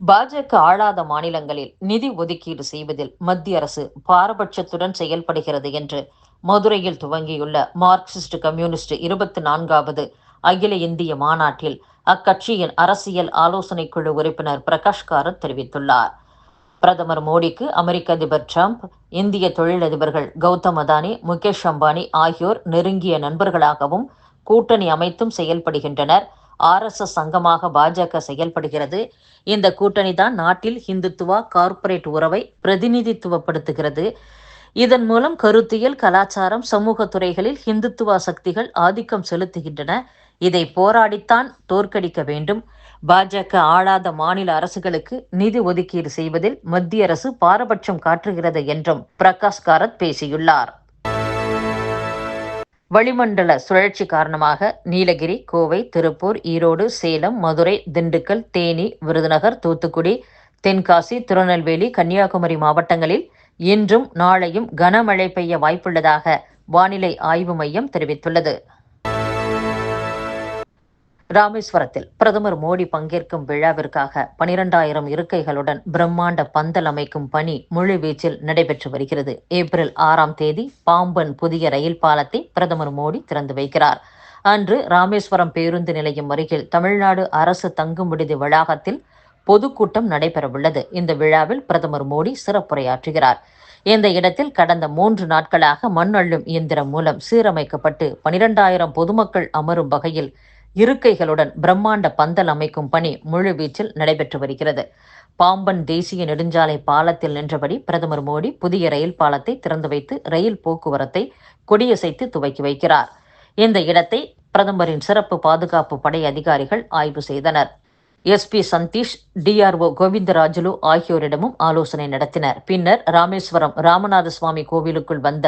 பாஜக ஆளாத மாநிலங்களில் நிதி ஒதுக்கீடு செய்வதில் மத்திய அரசு பாரபட்சத்துடன் செயல்படுகிறது என்று மதுரையில் துவங்கியுள்ள மார்க்சிஸ்ட் கம்யூனிஸ்ட் இருபத்தி நான்காவது அகில இந்திய மாநாட்டில் அக்கட்சியின் அரசியல் ஆலோசனை குழு உறுப்பினர் பிரகாஷ் காரத் தெரிவித்துள்ளார். பிரதமர் மோடிக்கு அமெரிக்க அதிபர் டிரம்ப் இந்திய தொழிலதிபர்கள் கௌதம் அதானி முகேஷ் அம்பானி ஆகியோர் நெருங்கிய நண்பர்களாகவும் கூட்டணி அமைத்தும் செயல்படுகின்றனர். ஆர்எஸ்எஸ் சங்கமாக பாஜக செயல்படுகிறது. இந்த கூட்டணி தான் நாட்டில் ஹிந்துத்துவா கார்ப்பரேட் உறவை பிரதிநிதித்துவப்படுத்துகிறது. இதன் மூலம் கருத்தியல் கலாச்சாரம் சமூக துறைகளில் ஹிந்துத்துவா சக்திகள் ஆதிக்கம் செலுத்துகின்றன. இதை போராடித்தான் தோற்கடிக்க வேண்டும். பாஜக ஆளாத மாநில அரசுகளுக்கு நிதி ஒதுக்கீடு செய்வதில் மத்திய அரசு பாரபட்சம் காட்டுகிறது என்றும் பிரகாஷ் காரத் பேசியுள்ளார். வளிமண்டல சுழற்சி காரணமாக நீலகிரி கோவை திருப்பூர் ஈரோடு சேலம் மதுரை திண்டுக்கல் தேனி விருதுநகர் தூத்துக்குடி தென்காசி திருநெல்வேலி கன்னியாகுமரி மாவட்டங்களில் இன்றும் நாளையும் கனமழை பெய்ய வாய்ப்புள்ளதாக வானிலை ஆய்வு மையம் தெரிவித்துள்ளது. ராமேஸ்வரத்தில் பிரதமர் மோடி பங்கேற்கும் விழாவிற்காக பனிரெண்டாயிரம் இருக்கைகளுடன் பிரம்மாண்ட பந்தல் அமைக்கும் பணி முழுவீச்சில் நடைபெற்று வருகிறது. ஏப்ரல் ஆறாம் தேதி பாம்பன் புதிய ரயில் பாலத்தை பிரதமர் மோடி திறந்து வைக்கிறார். அன்று ராமேஸ்வரம் பேருந்து நிலையம் அருகில் தமிழ்நாடு அரசு தங்கும் விடுதி வளாகத்தில் பொதுக்கூட்டம் நடைபெறவுள்ளது. இந்த விழாவில் பிரதமர் மோடி சிறப்புரையாற்றுகிறார். இந்த இடத்தில் கடந்த மூன்று நாட்களாக மண் அள்ளும் இயந்திரம் மூலம் சீரமைக்கப்பட்டு பனிரெண்டாயிரம் பொதுமக்கள் அமரும் வகையில் இருக்கைகளுடன் பிரம்மாண்ட பந்தல் அமைக்கும் பணி முழுவீச்சில் நடைபெற்று வருகிறது. பாம்பன் தேசிய நெடுஞ்சாலை பாலத்தில் நின்றபடி பிரதமர் மோடி புதிய ரயில் பாலத்தை திறந்து வைத்து ரயில் போக்குவரத்தை கொடியசைத்து துவக்கி வைக்கிறார். இந்த இடத்தை பிரதமரின் சிறப்பு பாதுகாப்பு படை அதிகாரிகள் ஆய்வு செய்தனர். எஸ்பி சந்தீஷ் டிஆர்ஓ கோவிந்தராஜுலு ஆகியோரிடமும் ஆலோசனை நடத்தினர். பின்னர் ராமேஸ்வரம் ராமநாத சுவாமி கோவிலுக்குள் வந்த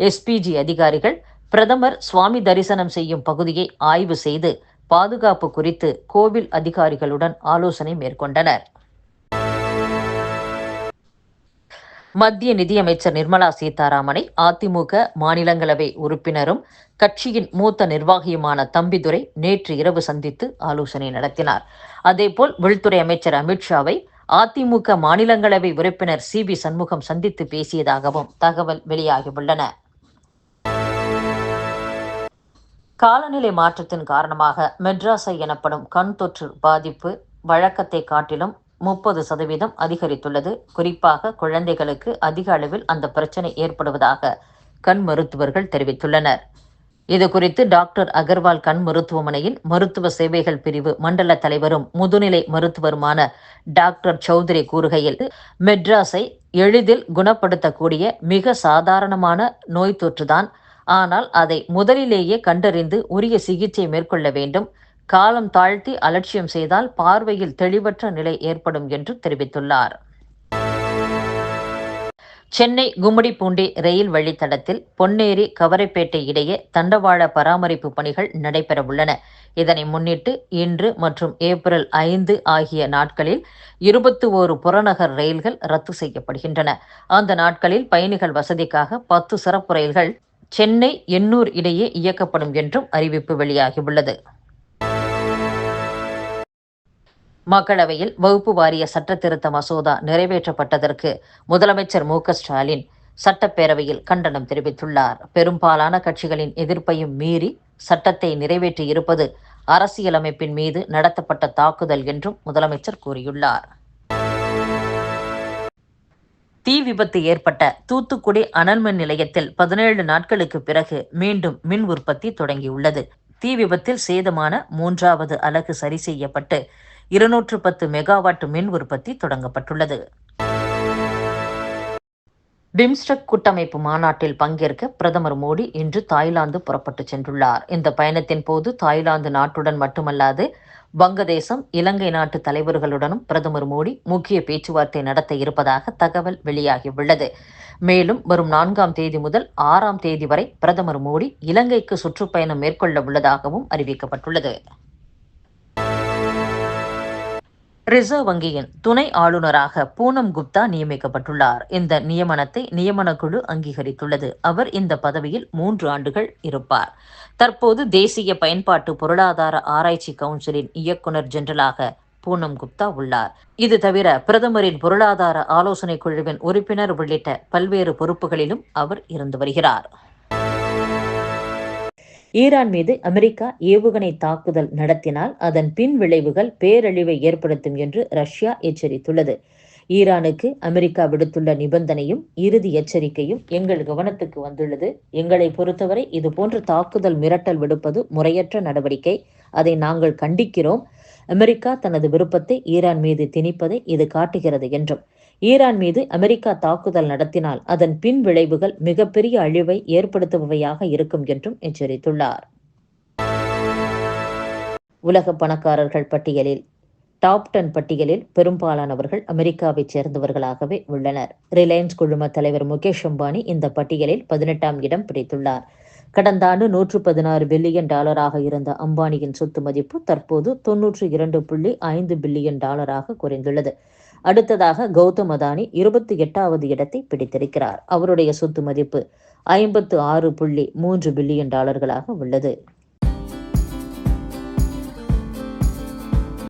எஸ்பிஜி அதிகாரிகள் பிரதமர் சுவாமி தரிசனம் செய்யும் பகுதியை ஆய்வு செய்து பாதுகாப்பு குறித்து கோவில் அதிகாரிகளுடன் ஆலோசனை மேற்கொண்டனர். மத்திய நிதியமைச்சர் நிர்மலா சீதாராமனை அதிமுக மாநிலங்களவை உறுப்பினரும் கட்சியின் மூத்த நிர்வாகியுமான தம்பிதுரை நேற்று இரவு சந்தித்து ஆலோசனை நடத்தினார். அதேபோல் உள்துறை அமைச்சர் அமித்ஷாவை அதிமுக மாநிலங்களவை உறுப்பினர் சி வி சண்முகம் சந்தித்து பேசியதாகவும் தகவல் வெளியாகியுள்ளன. காலநிலை மாற்றத்தின் காரணமாக மெட்ராஸை எனப்படும் கண் தொற்று பாதிப்பு வழக்கத்தை காட்டிலும் முப்பது சதவீதம் அதிகரித்துள்ளது. குறிப்பாக குழந்தைகளுக்கு அதிக அளவில் அந்த பிரச்சனை ஏற்படுவதாக கண் மருத்துவர்கள் தெரிவித்துள்ளனர். இது குறித்து டாக்டர் அகர்வால் கண் மருத்துவமனையில் மருத்துவ சேவைகள் பிரிவு மண்டல தலைவரும் முதுநிலை மருத்துவருமான டாக்டர் சௌத்ரி கூறுகையில் மெட்ராஸை எளிதில் குணப்படுத்தக்கூடிய மிக சாதாரணமான நோய் தொற்றுதான் ஆனால் அதை முதலிலேயே கண்டறிந்து உரிய சிகிச்சை மேற்கொள்ள வேண்டும். காலம் தாழ்த்தி அலட்சியம் செய்தால் பார்வையில் தெளிவற்ற நிலை ஏற்படும் என்று தெரிவித்துள்ளார். சென்னை கும்மிடிப்பூண்டி ரயில் வழித்தடத்தில் பொன்னேரி கவரைப்பேட்டை இடையே தண்டவாள பராமரிப்பு பணிகள் நடைபெறவுள்ளன இதனை முன்னிட்டு இன்று மற்றும் ஏப்ரல் ஐந்து ஆகிய நாட்களில் இருபத்தி ஓரு புறநகர் ரயில்கள் ரத்து செய்யப்படுகின்றன. அந்த நாட்களில் பயணிகள் வசதிக்காக பத்து சிறப்பு ரயில்கள் சென்னை எண்ணூர் இடையே இயக்கப்படும் என்றும் அறிவிப்பு வெளியாகியுள்ளது. மக்களவையில் வகுப்பு வாரிய சட்ட திருத்த மசோதா நிறைவேற்றப்பட்டதற்கு முதலமைச்சர் மு ஸ்டாலின் சட்டப்பேரவையில் கண்டனம் தெரிவித்துள்ளார். பெரும்பாலான கட்சிகளின் எதிர்ப்பையும் மீறி சட்டத்தை நிறைவேற்றி இருப்பது அரசியலமைப்பின் மீது நடத்தப்பட்ட தாக்குதல் என்றும் முதலமைச்சர் கூறியுள்ளார். தீ விபத்து ஏற்பட்ட தூத்துக்குடி அனல் மின் நிலையத்தில் பதினேழு நாட்களுக்கு பிறகு மீண்டும் மின் உற்பத்தி தொடங்கியுள்ளது. தீ விபத்தில் சேதமான மூன்றாவது அலகு சரி செய்யப்பட்டு இருநூற்று பத்து மெகாவாட் மின் உற்பத்தி தொடங்கப்பட்டுள்ளது. பிம்ஸ்டெக் கூட்டமைப்பு மாநாட்டில் பங்கேற்க பிரதமர் மோடி இன்று தாய்லாந்து புறப்பட்டு சென்றுள்ளார். இந்த பயணத்தின் போது தாய்லாந்து நாட்டுடன் மட்டுமல்லாது வங்கதேசம் இலங்கை நாட்டு தலைவர்களுடனும் பிரதமர் மோடி முக்கிய பேச்சுவார்த்தை நடத்த இருப்பதாக தகவல் வெளியாகியுள்ளது. மேலும் வரும் நான்காம் தேதி முதல் ஆறாம் தேதி வரை பிரதமர் மோடி இலங்கைக்கு சுற்றுப்பயணம் மேற்கொள்ள உள்ளதாகவும் அறிவிக்கப்பட்டுள்ளது. ரிசர்வ் வங்கியின் துணை ஆளுநராக பூனம் குப்தா நியமிக்கப்பட்டுள்ளார். இந்த நியமனத்தை நியமனக்குழு அங்கீகரித்துள்ளது. அவர் இந்த பதவியில் மூன்று ஆண்டுகள் இருப்பார். தற்போது தேசிய பயன்பாட்டு பொருளாதார ஆராய்ச்சி கவுன்சிலின் இயக்குநர் ஜெனரலாக பூனம் குப்தா உள்ளார். இது தவிர பிரதமரின் பொருளாதார ஆலோசனை குழுவின் உறுப்பினர் உள்ளிட்ட பல்வேறு பொறுப்புகளிலும் அவர் இருந்து வருகிறார். ஈரான் மீது அமெரிக்கா ஏவுகணை தாக்குதல் நடத்தினால் அதன் பின் விளைவுகள் பேரழிவை ஏற்படுத்தும் என்று ரஷ்யா எச்சரித்துள்ளது. ஈரானுக்கு அமெரிக்கா விடுத்துள்ள நிபந்தனையும் இறுதி எச்சரிக்கையும் எங்கள் கவனத்துக்கு வந்துள்ளது. எங்களை பொறுத்தவரை இதுபோன்ற தாக்குதல் மிரட்டல் விடுப்பது முறையற்ற நடவடிக்கை. அதை நாங்கள் கண்டிக்கிறோம். அமெரிக்கா தனது விருப்பத்தை ஈரான் மீது திணிப்பதை இது காட்டுகிறது என்றும் ஈரான் மீது அமெரிக்கா தாக்குதல் நடத்தினால் அதன் பின் விளைவுகள் மிகப்பெரிய அழிவை ஏற்படுத்துபவையாக இருக்கும் என்றும் எச்சரித்துள்ளார். உலக பணக்காரர்கள் பட்டியலில் டாப் டென் பட்டியலில் பெரும்பாலானவர்கள் அமெரிக்காவைச் சேர்ந்தவர்களாகவே உள்ளனர். ரிலையன்ஸ் குழும தலைவர் முகேஷ் அம்பானி இந்த பட்டியலில் பதினெட்டாம் இடம் பிடித்துள்ளார். கடந்த ஆண்டு நூற்று பதினாறு பில்லியன் டாலராக இருந்த அம்பானியின் சொத்து மதிப்பு தற்போது தொன்னூற்று இரண்டு புள்ளி ஐந்து பில்லியன் டாலராக குறைந்துள்ளது. அடுத்ததாக கௌதம் அதானி இருபத்தி எட்டாவது இடத்தை பிடித்திருக்கிறார். அவருடைய சொத்து மதிப்பு ஐம்பத்து ஆறு புள்ளி மூன்று பில்லியன் டாலர்களாக உள்ளது.